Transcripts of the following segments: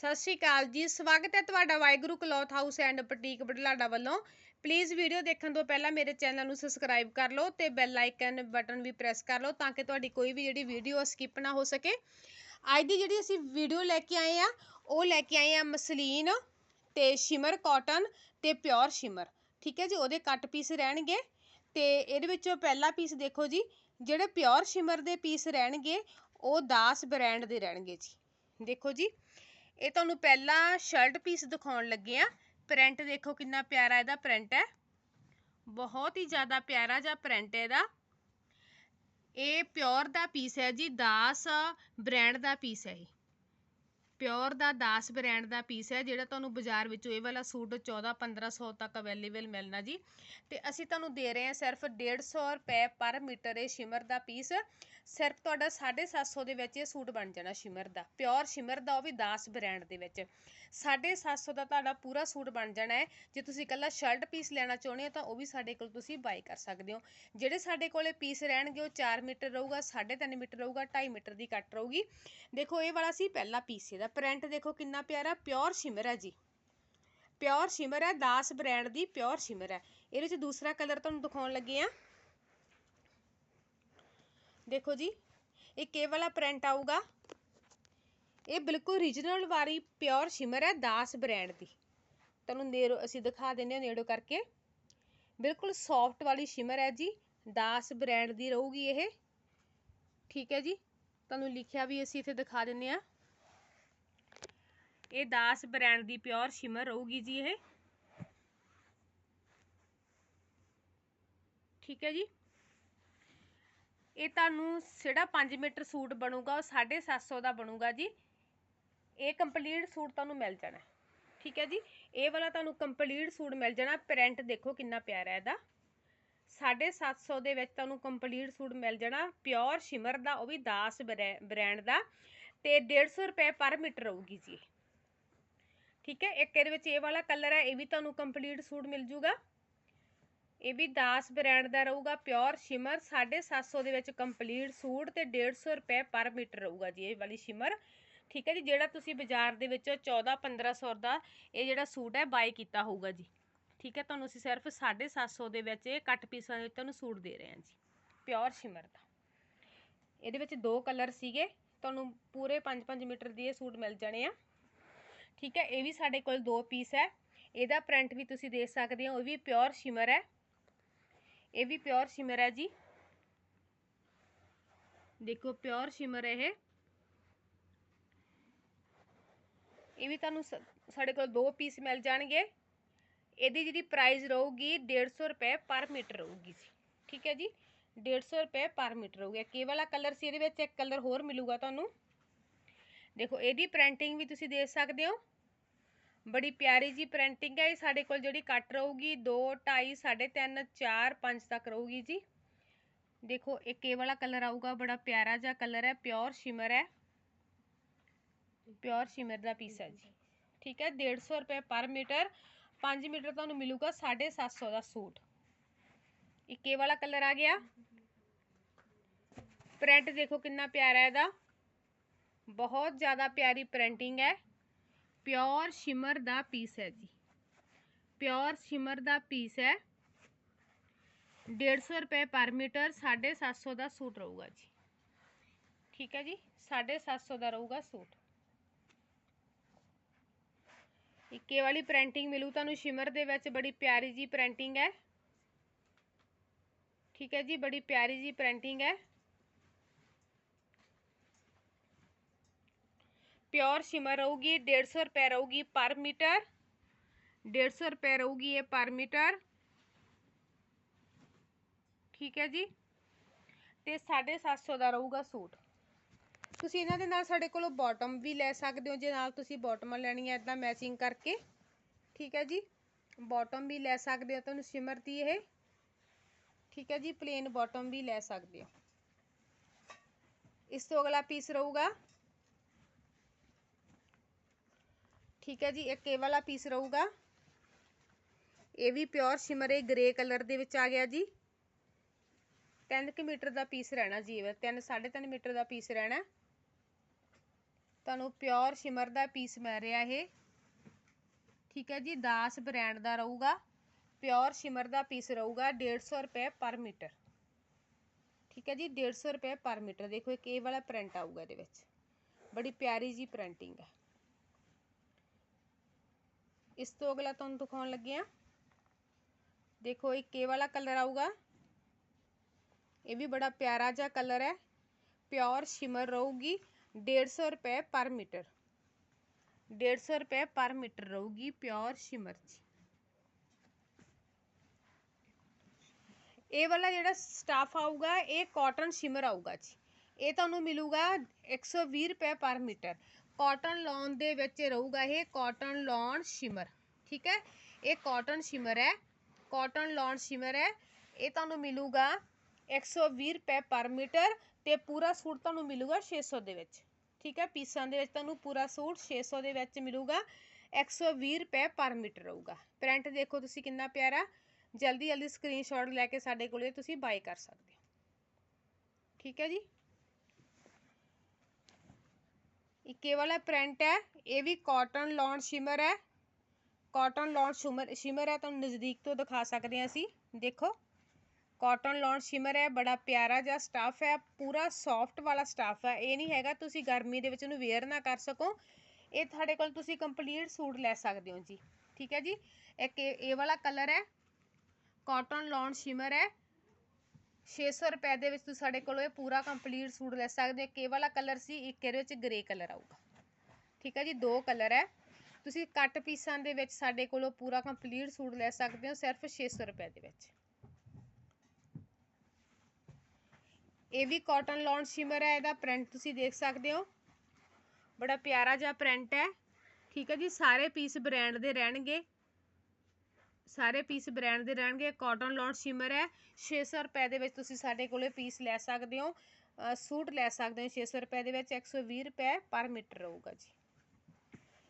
ਸਤਿ ਸ਼੍ਰੀ ਅਕਾਲ ਜੀ, ਸਵਾਗਤ ਹੈ ਤੁਹਾਡਾ Waheguru cloth house and boutique Budhlada ਵੱਲੋਂ। ਪਲੀਜ਼ ਵੀਡੀਓ ਦੇਖਣ ਤੋਂ ਪਹਿਲਾਂ ਮੇਰੇ ਚੈਨਲ ਨੂੰ ਸਬਸਕ੍ਰਾਈਬ ਕਰ ਲਓ ਤੇ ਬੈਲ ਆਈਕਨ ਬਟਨ ਵੀ ਪ੍ਰੈਸ ਕਰ ਲਓ ਤਾਂ ਕਿ ਤੁਹਾਡੀ ਕੋਈ ਵੀ ਜਿਹੜੀ ਵੀਡੀਓ ਸਕਿਪ ਨਾ ਹੋ ਸਕੇ। ਅੱਜ ਦੀ ਜਿਹੜੀ ਅਸੀਂ ਵੀਡੀਓ ਲੈ ਕੇ ਆਏ ਆ, ਉਹ ਲੈ ਕੇ ਆਏ ਆ ਮਸਲੀਨ ਤੇ ਸ਼ਿਮਰ ਕਾਟਨ ਤੇ ਪਿਓਰ ਸ਼ਿਮਰ ਠੀਕ ਹੈ ਜੀ, ਉਹਦੇ ਕੱਟ ਪੀਸ ਰਹਿਣਗੇ ਤੇ ਇਹਦੇ ਵਿੱਚੋਂ ਪਹਿਲਾ ਪੀਸ ਦੇਖੋ ਜੀ, ਜਿਹੜੇ ਪਿਓਰ ਸ਼ਿਮਰ ਦੇ ਪੀਸ ਰਹਿਣਗੇ, ਉਹ ਦਾਸ ਬ੍ਰਾਂਡ ਦੇ ਰਹਿਣਗੇ ਜੀ। ਦੇਖੋ ਜੀ ਇਹ ਤੁਹਾਨੂੰ ਪਹਿਲਾਂ ਸ਼ਰਟ ਪੀਸ ਦਿਖਾਉਣ ਲੱਗੇ ਆ ਪ੍ਰਿੰਟ ਦੇਖੋ ਕਿੰਨਾ ਪਿਆਰਾ ਇਹਦਾ ਪ੍ਰਿੰਟ ਹੈ। ਬਹੁਤ ਹੀ ਜ਼ਿਆਦਾ ਪਿਆਰਾ ਜਿਹਾ ਪ੍ਰਿੰਟ ਹੈ ਇਹਦਾ। ਇਹ ਪਿਓਰ ਦਾ ਪੀਸ ਹੈ ਜੀ, ਦਾਸ ਬ੍ਰਾਂਡ ਦਾ ਪੀਸ ਹੈ ਇਹ। ਪਿਓਰ ਦਾ ਦਾਸ ਬ੍ਰਾਂਡ ਦਾ ਪੀਸ ਹੈ, ਜਿਹੜਾ ਤੁਹਾਨੂੰ ਬਾਜ਼ਾਰ ਵਿੱਚੋਂ ਇਹ ਵਾਲਾ ਸੂਟ 14 1500 ਤੱਕ ਅਵੇਲੇਬਲ ਮਿਲਣਾ ਜੀ। ਤੇ ਅਸੀਂ ਤੁਹਾਨੂੰ ਦੇ ਰਹੇ ਹਾਂ ਸਿਰਫ 150 ਰੁਪਏ ਪਰ ਮੀਟਰ ਇਹ ਸ਼ਿਮਰ ਦਾ ਪੀਸ ਸਿਰਫ ਤੁਹਾਡਾ 750 ਦੇ ਵਿੱਚ ਇਹ ਸੂਟ ਬਣ ਜਾਣਾ ਸ਼ਿਮਰ ਦਾ ਪਿਓਰ ਸ਼ਿਮਰ ਦਾ, ਉਹ ਵੀ ਦਾਸ ਬ੍ਰਾਂਡ ਦੇ ਵਿੱਚ। 750 ਦਾ ਤੁਹਾਡਾ ਪੂਰਾ ਸੂਟ ਬਣ ਜਾਣਾ ਹੈ। ਜੇ ਤੁਸੀਂ ਇਕੱਲਾ ਸ਼ਰਟ ਪੀਸ ਲੈਣਾ ਚਾਹੁੰਦੇ ਹੋ ਤਾਂ ਉਹ ਵੀ ਸਾਡੇ ਕੋਲ ਤੁਸੀਂ ਬਾਈ ਕਰ ਸਕਦੇ ਹੋ। ਜਿਹੜੇ ਸਾਡੇ ਕੋਲੇ ਪੀਸ ਰਹਿਣਗੇ, ਉਹ 4 ਮੀਟਰ ਰਹੂਗਾ 3.5 ਮੀਟਰ ਰਹੂਗਾ 2.5 ਮੀਟਰ ਦੀ ਕੱਟ ਰਹੂਗੀ। ਦੇਖੋ, ਇਹ ਵਾਲਾ ਸੀ ਪਹਿਲਾ ਪੀਸ ਇਹਦਾ। ਪ੍ਰਿੰਟ ਦੇਖੋ ਕਿੰਨਾ ਪਿਆਰਾ ਪਿਓਰ ਸ਼ਿਮਰ ਹੈ ਜੀ। ਪਿਓਰ ਸ਼ਿਮਰ ਹੈ, ਦਾਸ ਬ੍ਰਾਂਡ ਦੀ ਪਿਓਰ ਸ਼ਿਮਰ ਹੈ। ਇਹਦੇ ਵਿੱਚ ਦੂਸਰਾ ਕਲਰ ਤੁਹਾਨੂੰ ਦਿਖਾਉਣ ਲੱਗੇ ਆ ਦੇਖੋ ਜੀ, ਇਹ ਕੇ ਵਾਲਾ ਪ੍ਰਿੰਟ ਆਊਗਾ? ਇਹ ਬਿਲਕੁਲ ਰੀਜਨਲ ਵਾਰੀ ਪਿਓਰ ਸ਼ਿਮਰ ਹੈ, ਦਾਸ ਬ੍ਰਾਂਡ ਦੀ। ਤੁਹਾਨੂੰ ਨੇੜੋ, ਅਸੀਂ ਦਿਖਾ ਦਿੰਦੇ ਹਾਂ ਨੇੜੋ ਕਰਕੇ। ਬਿਲਕੁਲ ਸੌਫਟ ਵਾਲੀ ਸ਼ਿਮਰ ਹੈ ਜੀ, ਦਾਸ ਬ੍ਰਾਂਡ ਦੀ ਰਹੂਗੀ ਇਹ। ਠੀਕ ਹੈ ਜੀ, ਤੁਹਾਨੂੰ ਲਿਖਿਆ ਵੀ ਅਸੀਂ ਇੱਥੇ ਦਿਖਾ ਦਿੰਦੇ ਹਾਂ। ਇਹ ਦਾਸ ਬ੍ਰਾਂਡ ਦੀ ਪਿਓਰ ਸ਼ਿਮਰ ਰਹੂਗੀ ਜੀ ਇਹ। ਠੀਕ ਹੈ ਜੀ ਇਹ ਤੁਹਾਨੂੰ ਜਿਹੜਾ 5 ਮੀਟਰ ਸੂਟ ਬਣੂਗਾ ਉਹ 750 ਦਾ ਬਣੂਗਾ ਜੀ। ਇਹ ਕੰਪਲੀਟ ਸੂਟ ਤੁਹਾਨੂੰ ਮਿਲ ਜਾਣਾ। ਠੀਕ ਹੈ ਜੀ? ਇਹ ਵਾਲਾ ਤੁਹਾਨੂੰ ਕੰਪਲੀਟ ਸੂਟ ਮਿਲ ਜਾਣਾ। ਪ੍ਰਿੰਟ ਦੇਖੋ ਕਿੰਨਾ ਪਿਆਰਾ ਇਹਦਾ। 750 ਦੇ ਵਿੱਚ ਤੁਹਾਨੂੰ ਕੰਪਲੀਟ ਸੂਟ ਮਿਲ ਜਾਣਾ। ਪਿਓਰ ਸ਼ਿਮਰ ਦਾ, ਉਹ ਵੀ ਦਾਸ ਬ੍ਰਾਂਡ ਦਾ। ਤੇ 150 ਰੁਪਏ ਪਰ ਮੀਟਰ ਰਹੂਗੀ ਜੀ। ਠੀਕ ਹੈ? ਇੱਕ ਇਹਦੇ ਵਿੱਚ ਇਹ ਵਾਲਾ ਕਲਰ ਹੈ, ਇਹ ਵੀ ਤੁਹਾਨੂੰ ਕੰਪਲੀਟ ਸੂਟ ਮਿਲ ਜੂਗਾ। ਇਹ ਵੀ ਦਾਸ ਬ੍ਰਾਂਡ ਦਾ ਰਹੂਗਾ ਪਿਓਰ ਸ਼ਿਮਰ 750 ਦੇ ਵਿੱਚ ਕੰਪਲੀਟ ਸੂਟ ਤੇ 150 ਰੁਪਏ ਪਰ ਮੀਟਰ ਰਹੂਗਾ ਜੀ ਇਹ ਵਾਲੀ ਸ਼ਿਮਰ ਠੀਕ ਹੈ ਜੀ, ਜਿਹੜਾ ਤੁਸੀਂ ਬਾਜ਼ਾਰ ਦੇ ਵਿੱਚ 14 1500 ਦਾ ਇਹ ਜਿਹੜਾ ਸੂਟ ਹੈ ਬਾਈ ਕੀਤਾ ਹੋਊਗਾ ਜੀ। ਠੀਕ ਹੈ, ਤੁਹਾਨੂੰ ਅਸੀਂ ਸਿਰਫ 750 ਦੇ ਵਿੱਚ ਇਹ ਕੱਟ ਪੀਸਾਂ ਦੇ ਵਿੱਚ ਤੁਹਾਨੂੰ ਸੂਟ ਦੇ ਰਹੇ ਹਾਂ ਜੀ ਪਿਓਰ ਸ਼ਿਮਰ ਦਾ। ਇਹਦੇ ਵਿੱਚ ਦੋ ਕਲਰ ਸੀਗੇ, ਤੁਹਾਨੂੰ ਪੂਰੇ 5-5 ਮੀਟਰ ਦੀ ਇਹ ਸੂਟ ਮਿਲ ਜਾਣੇ ਆ। ਠੀਕ ਹੈ, ਇਹ ਵੀ ਸਾਡੇ ਕੋਲ ਦੋ ਪੀਸ ਹੈ। ਇਹਦਾ ਪ੍ਰਿੰਟ ਵੀ ਤੁਸੀਂ ਦੇਖ ਸਕਦੇ ਹੋ, ਉਹ ਵੀ ਪਿਓਰ ਸ਼ਿਮਰ ਹੈ। ਇਹ ਵੀ ਪਿਓਰ ਸ਼ਿਮਰ ਹੈ ਜੀ। ਦੇਖੋ, ਪਿਓਰ ਸ਼ਿਮਰ ਇਹ। ਇਹ ਵੀ ਤੁਹਾਨੂੰ ਸਾਡੇ ਕੋਲ ਦੋ ਪੀਸ ਮਿਲ ਜਾਣਗੇ। ਇਹਦੀ ਜਿਹੜੀ ਪ੍ਰਾਈਸ ਰਹੂਗੀ 150 ਰੁਪਏ ਪਰ ਮੀਟਰ ਰਹੂਗੀ ਜੀ। ਠੀਕ ਹੈ ਜੀ? 150 ਰੁਪਏ ਪਰ ਮੀਟਰ ਰਹੂਗਾ। ਕੀ ਵਾਲਾ ਕਲਰ ਸੀ, ਇਹਦੇ ਵਿੱਚ ਇੱਕ ਕਲਰ ਹੋਰ ਮਿਲੂਗਾ ਤੁਹਾਨੂੰ। ਦੇਖੋ, ਇਹਦੀ ਪ੍ਰਿੰਟਿੰਗ ਵੀ ਤੁਸੀਂ ਦੇਖ ਸਕਦੇ ਹੋ। ਬੜੀ ਪਿਆਰੀ ਜੀ ਪ੍ਰਿੰਟਿੰਗ ਹੈ, ਇਹ ਸਾਡੇ ਕੋਲ ਜਿਹੜੀ ਕੱਟ ਰਹੂਗੀ 2 2.5 3.5 4 5 ਤੱਕ ਰਹੂਗੀ ਜੀ। ਦੇਖੋ ਇੱਕ ਇਹ ਵਾਲਾ ਕਲਰ ਆਊਗਾ, ਬੜਾ ਪਿਆਰਾ ਜਿਹਾ ਕਲਰ ਹੈ ਪਿਓਰ ਸ਼ਿਮਰ ਹੈ। ਪਿਓਰ ਸ਼ਿਮਰ ਦਾ ਪੀਸ ਹੈ ਜੀ। ਠੀਕ ਹੈ 150 ਰੁਪਏ ਪਰ ਮੀਟਰ 5 ਮੀਟਰ ਤੁਹਾਨੂੰ ਮਿਲੂਗਾ 750 ਦਾ ਸੂਟ। ਇੱਕ ਇਹ ਵਾਲਾ ਕਲਰ ਆ ਗਿਆ। ਪ੍ਰਿੰਟ ਦੇਖੋ ਕਿੰਨਾ ਪਿਆਰਾ ਇਹਦਾ। ਬਹੁਤ ਜ਼ਿਆਦਾ ਪਿਆਰੀ ਪ੍ਰਿੰਟਿੰਗ ਹੈ। ਪਿਓਰ ਸ਼ਿਮਰ ਦਾ ਪੀਸ ਹੈ ਜੀ। ਪਿਓਰ ਸ਼ਿਮਰ ਦਾ ਪੀਸ ਹੈ। 150 ਰੁਪਏ ਪਰ ਮੀਟਰ 750 ਦਾ ਸੂਟ ਰਹੂਗਾ ਜੀ। ਠੀਕ ਹੈ ਜੀ 750 ਦਾ ਰਹੂਗਾ ਸੂਟ। ਇੱਕੇ ਵਾਲੀ ਪ੍ਰਿੰਟਿੰਗ ਮਿਲੂ ਤੁਹਾਨੂੰ ਸ਼ਿਮਰ ਦੇ ਵਿੱਚ, ਬੜੀ ਪਿਆਰੀ ਜੀ ਪ੍ਰਿੰਟਿੰਗ ਹੈ। ਠੀਕ ਹੈ ਜੀ, ਬੜੀ ਪਿਆਰੀ ਜੀ ਪ੍ਰਿੰਟਿੰਗ ਹੈ। ਪਿਓਰ ਸ਼ਿਮਰ ਰਹੂਗੀ 150 ਰੁਪਏ ਰਹੂਗੀ ਪਰ ਮੀਟਰ 150 ਰੁਪਏ ਰਹੂਗੀ ਇਹ ਪਰ ਮੀਟਰ ਠੀਕ ਹੈ ਜੀ ਤੇ 750 ਦਾ ਰਹੂਗਾ ਸੂਟ ਤੁਸੀਂ ਇਹਨਾਂ ਦੇ ਨਾਲ ਸਾਡੇ ਕੋਲੋਂ ਬਾਟਮ ਵੀ ਲੈ ਸਕਦੇ ਹੋ ਜੇ ਨਾਲ ਤੁਸੀਂ ਬਾਟਮਾਂ ਲੈਣੀਆਂ ਇਦਾਂ ਮੈਚਿੰਗ ਕਰਕੇ ਠੀਕ ਹੈ ਜੀ ਬਾਟਮ ਵੀ ਲੈ ਸਕਦੇ ਹੋ ਤੁਹਾਨੂੰ ਸ਼ਿਮਰ ਦੀ ਇਹ ਠੀਕ ਹੈ ਜੀ ਪਲੇਨ ਬਾਟਮ ਵੀ ਲੈ ਸਕਦੇ ਹੋ ਇਸ ਤੋਂ ਅਗਲਾ ਪੀਸ ਰਹੂਗਾ ਠੀਕ ਹੈ ਜੀ, ਇੱਕ ਇਹ ਵਾਲਾ ਪੀਸ ਰਹੂਗਾ। ਇਹ ਵੀ ਪਿਓਰ ਸ਼ਿਮਰੇ ਗ੍ਰੇ ਕਲਰ ਦੇ ਵਿੱਚ ਆ ਗਿਆ ਜੀ। 3 ਕਿ ਮੀਟਰ ਦਾ ਪੀਸ ਰਹਿਣਾ ਜੀ ਇਹ 3 3.5 ਮੀਟਰ ਦਾ ਪੀਸ ਰਹਿਣਾ। ਤੁਹਾਨੂੰ ਪਿਓਰ ਸ਼ਿਮਰ ਦਾ ਪੀਸ ਮਿਲ ਰਿਹਾ ਇਹ। ਠੀਕ ਹੈ ਜੀ, ਦਾਸ ਬ੍ਰਾਂਡ ਦਾ ਰਹੂਗਾ। ਪਿਓਰ ਸ਼ਿਮਰ ਦਾ ਪੀਸ ਰਹੂਗਾ 150 ਰੁਪਏ ਪਰ ਮੀਟਰ। ਠੀਕ ਹੈ ਜੀ 150 ਰੁਪਏ ਪਰ ਮੀਟਰ। ਦੇਖੋ, ਇੱਕ ਇਹ ਵਾਲਾ ਪ੍ਰਿੰਟ ਆਊਗਾ ਇਹਦੇ ਵਿੱਚ। ਬੜੀ ਪਿਆਰੀ ਜੀ ਪ੍ਰਿੰਟਿੰਗ ਹੈ। ਇਸ ਤੋਂ ਅਗਲਾ ਤੁਹਾਨੂੰ ਦਿਖਾਉਣ ਲੱਗੇ ਆ ਦੇਖੋ ਇੱਕ ਇਹ ਵਾਲਾ ਕਲਰ ਆਊਗਾ ਇਹ ਵੀ ਬੜਾ ਪਿਆਰਾ ਜਿਹਾ ਕਲਰ ਹੈ ਪਿਓਰ ਸ਼ਿਮਰ ਰਹੂਗੀ 150 ਰੁਪਏ ਪਰ ਮੀਟਰ 150 ਰੁਪਏ ਪਰ ਮੀਟਰ ਰਹੂਗੀ ਪਿਓਰ ਸ਼ਿਮਰ ਜੀ ਇਹ ਵਾਲਾ ਜਿਹੜਾ ਸਟਾਫ ਆਊਗਾ ਇਹ ਕਾਟਨ ਸ਼ਿਮਰ ਆਊਗਾ ਜੀ ਇਹ ਤੁਹਾਨੂੰ ਮਿਲੂਗਾ 120 ਰੁਪਏ ਪਰ ਮੀਟਰ। ਕਾਟਨ ਲੌਨ ਦੇ ਵਿੱਚ ਰਹੂਗਾ ਇਹ ਕਾਟਨ ਲੌਨ ਸ਼ਿਮਰ, ਠੀਕ ਹੈ? ਇਹ ਕਾਟਨ ਸ਼ਿਮਰ ਹੈ, ਕਾਟਨ ਲੌਨ ਸ਼ਿਮਰ ਹੈ। ਇਹ ਤੁਹਾਨੂੰ ਮਿਲੂਗਾ 120 ਰੁਪਏ ਪਰ ਮੀਟਰ ਤੇ ਪੂਰਾ ਸੂਟ ਤੁਹਾਨੂੰ ਮਿਲੂਗਾ 600 ਦੇ ਵਿੱਚ, ਠੀਕ ਹੈ? ਪੀਸਾਂ ਦੇ ਵਿੱਚ ਤੁਹਾਨੂੰ ਪੂਰਾ ਸੂਟ 600 ਦੇ ਵਿੱਚ ਮਿਲੂਗਾ 120 ਰੁਪਏ ਪਰ ਮੀਟਰ ਰਹੂਗਾ। ਪ੍ਰਿੰਟ ਦੇਖੋ ਤੁਸੀਂ ਕਿੰਨਾ ਪਿਆਰਾ ਜਲਦੀ ਜਲਦੀ ਸਕਰੀਨਸ਼ਾਟ ਲੈ ਕੇ ਸਾਡੇ ਕੋਲੇ ਤੁਸੀਂ ਬਾਈ ਕਰ ਸਕਦੇ ਹੋ। ਠੀਕ ਹੈ ਜੀ? ਇੱਕ ਇਹ ਵਾਲਾ ਪ੍ਰਿੰਟ ਹੈ, ਇਹ ਵੀ ਕਾਟਨ ਲੌਨ ਸ਼ਿਮਰ ਹੈ। ਕਾਟਨ ਲੌਨ ਸ਼ਿਮਰ ਸ਼ਿਮਰ ਹੈ, ਤੁਹਾਨੂੰ ਨਜ਼ਦੀਕ ਤੋਂ ਦਿਖਾ ਸਕਦੇ ਹਾਂ ਅਸੀਂ। ਦੇਖੋ ਕਾਟਨ ਲੌਨ ਸ਼ਿਮਰ ਹੈ, ਬੜਾ ਪਿਆਰਾ ਜਿਹਾ ਸਟਾਫ ਹੈ, ਪੂਰਾ ਸੌਫਟ ਵਾਲਾ ਸਟਾਫ ਹੈ। ਇਹ ਨਹੀਂ ਹੈਗਾ, ਤੁਸੀਂ ਗਰਮੀ ਦੇ ਵਿੱਚ ਇਹਨੂੰ ਵੇਅਰ ਨਾ ਕਰ ਸਕੋ। ਇਹ ਤੁਹਾਡੇ ਕੋਲ ਤੁਸੀਂ ਕੰਪਲੀਟ ਸੂਟ ਲੈ ਸਕਦੇ ਹੋ ਜੀ। ਠੀਕ ਹੈ ਜੀ? ਇੱਕ ਇਹ ਇਹ ਵਾਲਾ ਕਲਰ ਹੈ। ਕਾਟਨ ਲੌਨ ਸ਼ਿਮਰ ਹੈ। ਛੇ ਸੌ ਰੁਪਏ ਦੇ ਵਿੱਚ ਤੁਸੀਂ ਸਾਡੇ ਕੋਲੋਂ ਇਹ ਪੂਰਾ ਕੰਪਲੀਟ ਸੂਟ ਲੈ ਸਕਦੇ ਹੋ। ਇੱਕ ਇਹ ਵਾਲਾ ਕਲਰ ਸੀ, ਇੱਕ ਇਹਦੇ ਵਿੱਚ ਗ੍ਰੇ ਕਲਰ ਆਊਗਾ। ਠੀਕ ਹੈ ਜੀ, ਦੋ ਕਲਰ ਹੈ। ਤੁਸੀਂ ਕੱਟ ਪੀਸਾਂ ਦੇ ਵਿੱਚ ਸਾਡੇ ਕੋਲੋਂ ਪੂਰਾ ਕੰਪਲੀਟ ਸੂਟ ਲੈ ਸਕਦੇ ਹੋ ਸਿਰਫ 600 ਰੁਪਏ ਦੇ ਵਿੱਚ। ਇਹ ਵੀ ਕਾਟਨ ਲੌਂਡ ਸ਼ਿਮਰ ਹੈ, ਇਹਦਾ ਪ੍ਰਿੰਟ ਤੁਸੀਂ ਦੇਖ ਸਕਦੇ ਹੋ। ਬੜਾ ਪਿਆਰਾ ਜਿਹਾ ਪ੍ਰਿੰਟ ਹੈ। ਠੀਕ ਹੈ ਜੀ, ਸਾਰੇ ਪੀਸ ਬ੍ਰਾਂਡ ਦੇ ਰਹਿਣਗੇ। ਸਾਰੇ ਪੀਸ ਬ੍ਰਾਂਡ ਦੇ ਰਹਿਣਗੇ। ਕਾਟਨ ਲੌਨ ਸ਼ਿਮਰ ਹੈ। 600 ਰੁਪਏ ਦੇ ਵਿੱਚ ਤੁਸੀਂ ਸਾਡੇ ਕੋਲੇ ਪੀਸ ਲੈ ਸਕਦੇ ਹੋ। ਸੂਟ ਲੈ ਸਕਦੇ ਹੋ 600 ਰੁਪਏ ਦੇ ਵਿੱਚ। 120 ਰੁਪਏ ਪਰ ਮੀਟਰ ਰਹੂਗਾ ਜੀ।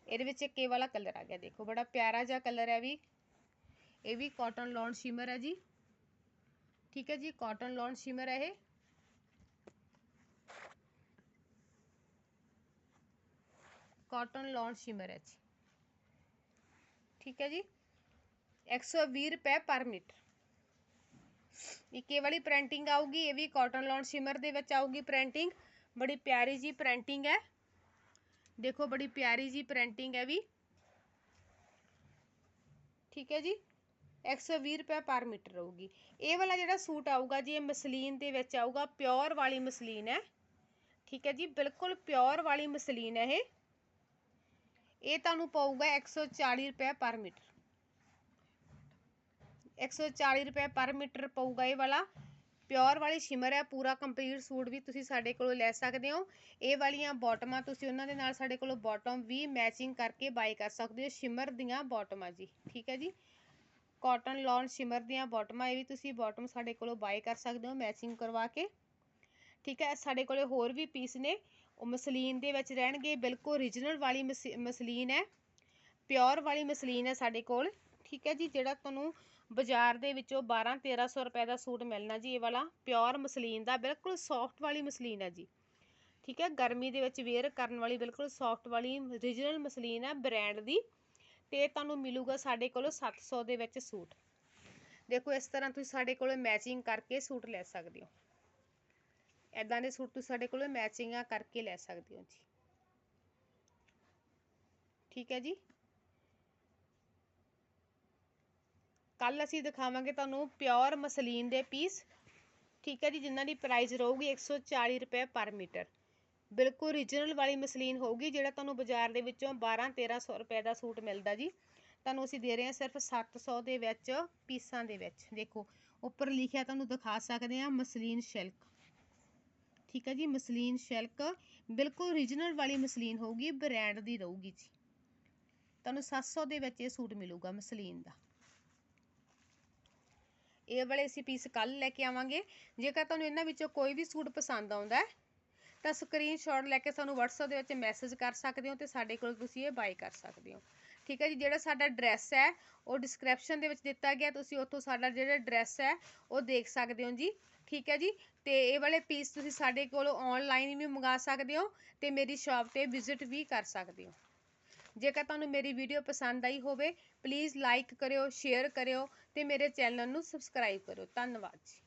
ਇਹਦੇ ਵਿੱਚ ਇੱਕ ਇਹ ਵਾਲਾ ਕਲਰ ਆ ਗਿਆ। ਦੇਖੋ ਬੜਾ ਪਿਆਰਾ ਜਿਹਾ ਕਲਰ ਹੈ ਵੀ। ਇਹ ਵੀ ਕਾਟਨ ਲੌਨ ਸ਼ਿਮਰ ਹੈ ਜੀ। ਠੀਕ ਹੈ ਜੀ ਕਾਟਨ ਲੌਨ ਸ਼ਿਮਰ ਹੈ ਇਹ। ਕਾਟਨ ਲੌਨ ਸ਼ਿਮਰ ਹੈ ਜੀ। ਠੀਕ ਹੈ ਜੀ। 120 ਰੁਪਏ ਪਰ ਮੀਟਰ ਇੱਕ ਇਹ ਵਾਲੀ ਪ੍ਰਿੰਟਿੰਗ ਆਊਗੀ ਇਹ ਵੀ ਕਾਟਨ ਲੌਨ ਸ਼ਿਮਰ ਦੇ ਵਿੱਚ ਆਊਗੀ ਪ੍ਰਿੰਟਿੰਗ ਬੜੀ ਪਿਆਰੀ ਜੀ ਪ੍ਰਿੰਟਿੰਗ ਹੈ ਦੇਖੋ ਬੜੀ ਪਿਆਰੀ ਜੀ ਪ੍ਰਿੰਟਿੰਗ ਹੈ ਵੀ ਠੀਕ ਹੈ ਜੀ 120 ਰੁਪਏ ਪਰ ਮੀਟਰ ਰਹੂਗੀ ਇਹ ਵਾਲਾ ਜਿਹੜਾ ਸੂਟ ਆਊਗਾ ਜੀ ਇਹ ਮਸਲੀਨ ਦੇ ਵਿੱਚ ਆਊਗਾ ਪਿਓਰ ਵਾਲੀ ਮਸਲੀਨ ਹੈ ਠੀਕ ਹੈ ਜੀ ਬਿਲਕੁਲ ਪਿਓਰ ਵਾਲੀ ਮਸਲੀਨ ਹੈ ਇਹ ਇਹ ਤੁਹਾਨੂੰ ਪਊਗਾ 140 ਰੁਪਏ ਪਰ ਮੀਟਰ 140 ਰੁਪਏ ਪਰ ਮੀਟਰ ਪਊਗਾ ਇਹ ਵਾਲਾ। ਪਿਓਰ ਵਾਲੀ ਸ਼ਿਮਰ ਹੈ, ਪੂਰਾ ਕੰਪਲੀਟ ਸੂਟ ਵੀ ਤੁਸੀਂ ਸਾਡੇ ਕੋਲੋਂ ਲੈ ਸਕਦੇ ਹੋ। ਇਹ ਵਾਲੀਆਂ ਬਾਟਮਾਂ ਤੁਸੀਂ ਉਹਨਾਂ ਦੇ ਨਾਲ ਸਾਡੇ ਕੋਲੋਂ ਬਾਟਮ ਵੀ ਮੈਚਿੰਗ ਕਰਕੇ ਬਾਈ ਕਰ ਸਕਦੇ ਹੋ। ਸ਼ਿਮਰ ਦੀਆਂ ਬਾਟਮਾਂ ਜੀ, ਠੀਕ ਹੈ ਜੀ? ਕਾਟਨ ਲੌਨ ਸ਼ਿਮਰ ਦੀਆਂ ਬਾਟਮਾਂ ਇਹ ਵੀ ਤੁਸੀਂ ਬਾਟਮ ਸਾਡੇ ਕੋਲੋਂ ਬਾਈ ਕਰ ਸਕਦੇ ਹੋ ਮੈਚਿੰਗ ਕਰਵਾ ਕੇ। ਠੀਕ ਹੈ, ਸਾਡੇ ਕੋਲੇ ਹੋਰ ਵੀ ਪੀਸ ਨੇ। ਉਹ ਮਸਲੀਨ ਦੇ ਵਿੱਚ ਰਹਿਣਗੇ, ਬਿਲਕੁਲ ਓਰੀਜਨਲ ਵਾਲੀ ਮਸ- ਮਸਲੀਨ ਹੈ। ਪਿਓਰ ਵਾਲੀ ਮਸਲੀਨ ਹੈ ਸਾਡੇ ਕੋਲ। ਠੀਕ ਹੈ ਜੀ, ਜਿਹੜਾ ਤੁਹਾਨੂੰ ਬਾਜ਼ਾਰ ਦੇ ਵਿੱਚੋਂ 12 1300 ਰੁਪਏ ਦਾ ਸੂਟ ਮਿਲਣਾ ਜੀ, ਇਹ ਵਾਲਾ ਪਿਓਰ ਮਸਲੀਨ ਦਾ, ਬਿਲਕੁਲ ਸੌਫਟ ਵਾਲੀ ਮਸਲੀਨ ਹੈ ਜੀ। ਠੀਕ ਹੈ, ਗਰਮੀ ਦੇ ਵਿੱਚ ਵੇਅਰ ਕਰਨ ਵਾਲੀ ਬਿਲਕੁਲ ਸੌਫਟ ਵਾਲੀ ਓਰੀਜਨਲ ਮਸਲੀਨ ਹੈ ਬ੍ਰਾਂਡ ਦੀ ਤੇ ਤੁਹਾਨੂੰ ਮਿਲੂਗਾ ਸਾਡੇ ਕੋਲੋਂ 700 ਦੇ ਵਿੱਚ ਸੂਟ। ਦੇਖੋ, ਇਸ ਤਰ੍ਹਾਂ ਤੁਸੀਂ ਸਾਡੇ ਕੋਲੋਂ ਮੈਚਿੰਗ ਕਰਕੇ ਸੂਟ ਲੈ ਸਕਦੇ ਹੋ। ਐਦਾਂ ਦੇ ਸੂਟ ਤੁਸੀਂ ਸਾਡੇ ਕੋਲੋਂ ਮੈਚਿੰਗਾਂ ਕਰਕੇ ਲੈ ਸਕਦੇ ਹੋ ਜੀ। ਠੀਕ ਹੈ ਜੀ। ਕੱਲ ਅਸੀਂ ਦਿਖਾਵਾਂਗੇ ਤੁਹਾਨੂੰ ਪਿਓਰ ਮਸਲੀਨ ਦੇ ਪੀਸ ਠੀਕ ਹੈ ਜੀ, ਜਿਨ੍ਹਾਂ ਦੀ ਪ੍ਰਾਈਸ ਰਹੂਗੀ 140 ਰੁਪਏ ਪਰ ਮੀਟਰ। ਬਿਲਕੁਲ ਓਰੀਜਨਲ ਵਾਲੀ ਮਸਲੀਨ ਹੋਊਗੀ, ਜਿਹੜਾ ਤੁਹਾਨੂੰ ਬਾਜ਼ਾਰ ਦੇ ਵਿੱਚੋਂ 12 1300 ਰੁਪਏ ਦਾ ਸੂਟ ਮਿਲਦਾ ਜੀ। ਤੁਹਾਨੂੰ ਅਸੀਂ ਦੇ ਰਹੇ ਹਾਂ ਸਿਰਫ 700 ਦੇ ਵਿੱਚ, ਪੀਸਾਂ ਦੇ ਵਿੱਚ। ਦੇਖੋ, ਉੱਪਰ ਲਿਖਿਆ ਤੁਹਾਨੂੰ ਦਿਖਾ ਸਕਦੇ ਹਾਂ, ਮਸਲੀਨ ਸ਼ਿਲਕ। ਠੀਕ ਹੈ ਜੀ, ਮਸਲੀਨ ਸ਼ਿਲਕ। ਬਿਲਕੁਲ ਓਰੀਜਨਲ ਵਾਲੀ ਮਸਲੀਨ ਹੋਊਗੀ ਬ੍ਰਾਂਡ ਦੀ ਰਹੂਗੀ ਜੀ। ਤੁਹਾਨੂੰ 700 ਦੇ ਵਿੱਚ ਇਹ ਸੂਟ ਮਿਲੂਗਾ ਮਸਲੀਨ ਦਾ। ਇਹ ਵਾਲੇ ਅਸੀਂ ਪੀਸ ਕੱਲ ਲੈ ਕੇ ਆਵਾਂਗੇ। ਜੇਕਰ ਤੁਹਾਨੂੰ ਇਹਨਾਂ ਵਿੱਚੋਂ ਕੋਈ ਵੀ ਸੂਟ ਪਸੰਦ ਆਉਂਦਾ ਹੈ, ਤਾਂ ਸਕਰੀਨਸ਼ਾਟ ਲੈ ਕੇ ਸਾਨੂੰ WhatsApp ਦੇ ਵਿੱਚ ਮੈਸੇਜ ਕਰ ਸਕਦੇ ਹੋ ਤੇ ਸਾਡੇ ਕੋਲ ਤੁਸੀਂ ਇਹ ਬਾਈ ਕਰ ਸਕਦੇ ਹੋ। ਠੀਕ ਹੈ ਜੀ, ਜਿਹੜਾ ਸਾਡਾ ਐਡਰੈਸ ਹੈ, ਉਹ ਡਿਸਕ੍ਰਿਪਸ਼ਨ ਦੇ ਵਿੱਚ ਦਿੱਤਾ ਗਿਆ, ਤੁਸੀਂ ਉੱਥੋਂ ਸਾਡਾ ਜਿਹੜਾ ਐਡਰੈਸ ਹੈ, ਉਹ ਦੇਖ ਸਕਦੇ ਹੋ ਜੀ। ਠੀਕ ਹੈ ਜੀ, ਤੇ ਇਹ ਵਾਲੇ ਪੀਸ ਤੁਸੀਂ ਸਾਡੇ ਕੋਲ ਆਨਲਾਈਨ ਵੀ ਮੰਗਾ ਸਕਦੇ ਹੋ ਤੇ ਮੇਰੀ ਸ਼ਾਪ ਤੇ ਵਿਜ਼ਿਟ ਵੀ ਕਰ ਸਕਦੇ ਹੋ। ਜੇਕਰ ਤੁਹਾਨੂੰ ਮੇਰੀ ਵੀਡੀਓ ਪਸੰਦ ਆਈ ਹੋਵੇ ਪਲੀਜ਼ ਲਾਈਕ ਕਰਿਓ ਸ਼ੇਅਰ ਕਰਿਓ ਤੇ ਮੇਰੇ ਚੈਨਲ ਨੂੰ ਸਬਸਕ੍ਰਾਈਬ ਕਰਿਓ। ਧੰਨਵਾਦ ਜੀ।